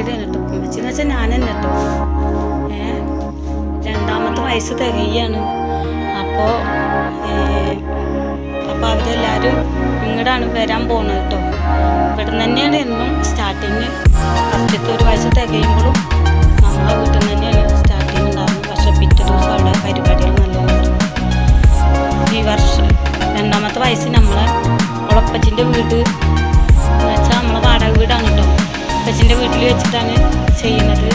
വീട്ടിലാണ് കേട്ടോ ഉമ്മച്ചിന്ന് വെച്ചാൽ ഞാൻ തന്നെ കേട്ടോ ഏ രണ്ടാമത്തെ വയസ്സ് തികയാണ് അപ്പോൾ അപ്പോൾ അവരെല്ലാവരും ഇങ്ങോട്ടാണ് വരാൻ പോകുന്നത് കേട്ടോ. ഇവിടെ തന്നെയാണ് എന്നും സ്റ്റാർട്ടിങ് ഫസ്റ്റത്തെ ഒരു വയസ്സ് തികയുമ്പോഴും നമ്മളെ വീട്ടിൽ തന്നെയാണ് സ്റ്റാർട്ടിങ് ഉണ്ടാകുന്നത് പക്ഷേ പിറ്റേ ദിവസം അവിടെ പരിപാടികൾ നല്ലതാണ് ഈ വർഷം രണ്ടാമത്തെ വയസ്സ് നമ്മളെ ഉളപ്പച്ചിന്റെ വീട് വീട്ടിൽ വെച്ചിട്ടാണ് ചെയ്യുന്നത്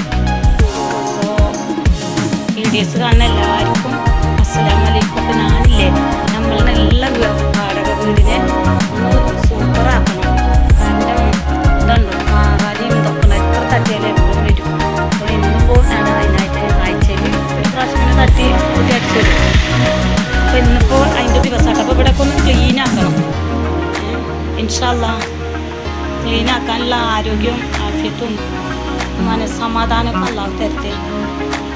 എസ് കാണുന്ന എല്ലാവർക്കും അസ്സലാമലൈക്കും അപ്പോൾ ഞാനില്ലേ നമ്മൾ നല്ല വാടക വീടിനെ സൂപ്പറാക്കണം കാരണം ഇതുണ്ടോ മാറാലിയും ഉണ്ട്. എത്ര തട്ടിയാലും എപ്പോഴും വരും. അപ്പോൾ ഇന്നും ഞാൻ അതിനായിട്ട് ആഴ്ചയിൽ ഒരു പ്രാവശ്യം തട്ടി കൂട്ടി അപ്പോൾ ഇന്നിപ്പോൾ അതിന്റെ അപ്പോൾ ഒന്ന് ക്ലീൻ ആക്കണം. ഇൻഷല്ല ക്ലീൻ ആക്കാനുള്ള ആരോഗ്യവും ആഫ്യത്തും മനസ്സമാധാനമൊക്കെ അല്ലാതെ തരത്തിൽ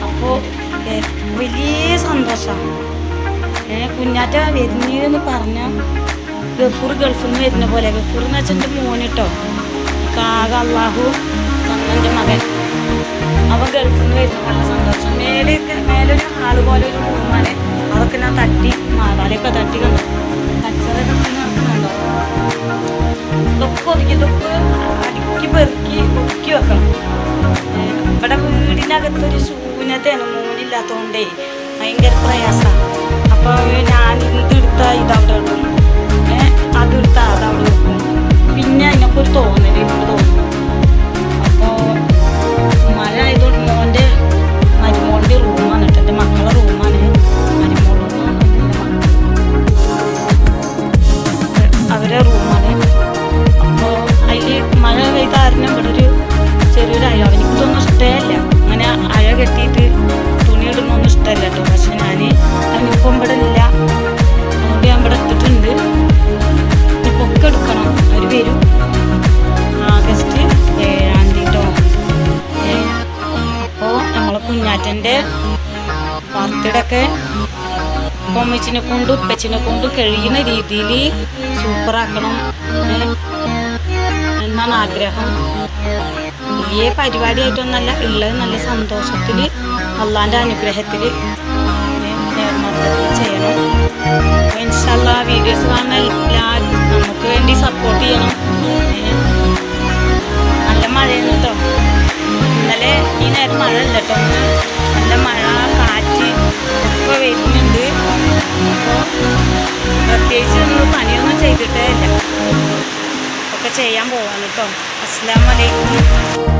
അപ്പോൾ വലിയ സന്തോഷമാണ് ഏ കുഞ്ഞാറ്റ വരുന്നതെന്ന് പറഞ്ഞാൽ ഗഫൂർ ഗൾഫിൽ നിന്ന് വരുന്ന പോലെ. ഗഫൂർ എന്ന് വെച്ചാൽ എന്റെ മോന് കേട്ടോ കാക അള്ളാഹു തന്നെന്റെ മകൻ. അവൻ ഗൾഫിൽ നിന്ന് വരുന്ന നല്ല സന്തോഷം. മേലെ മേലൊരു ആൾ പോലെ ഒരു റൂമാണ് അതൊക്കെ ഞാൻ തട്ടി മാതാലൊക്കെ തട്ടി കണ്ടു. കച്ചറൊക്കെ നടക്കുന്നുണ്ടോ ഇതൊക്കെ ഒതുക്കി ഇതൊക്കെ വീടിനകത്തൊരു ശൂന്യതയാണ് മൂന്നില്ലാത്തതുകൊണ്ടേ ഭയങ്കര പ്രയാസമാണ് അപ്പോൾ ഞാൻ ഇത് എടുത്താൽ ഇതവിടെ ഇടും ബർത്ത്ഡേ കൊമ്മിച്ചിനെ കൊണ്ടും ഉപ്പച്ചിനെ കൊണ്ട് കഴിയുന്ന രീതിയിൽ സൂപ്പറാക്കണം എന്നാണ് ആഗ്രഹം. വലിയ പരിപാടിയായിട്ടൊന്നല്ല ഉള്ളത് നല്ല സന്തോഷത്തിൽ അള്ളാന്റെ അനുഗ്രഹത്തിൽ ചെയ്യണം. ചെയ്യാൻ പോവാണ് കേട്ടോ അസ്സാം വലൈക്കും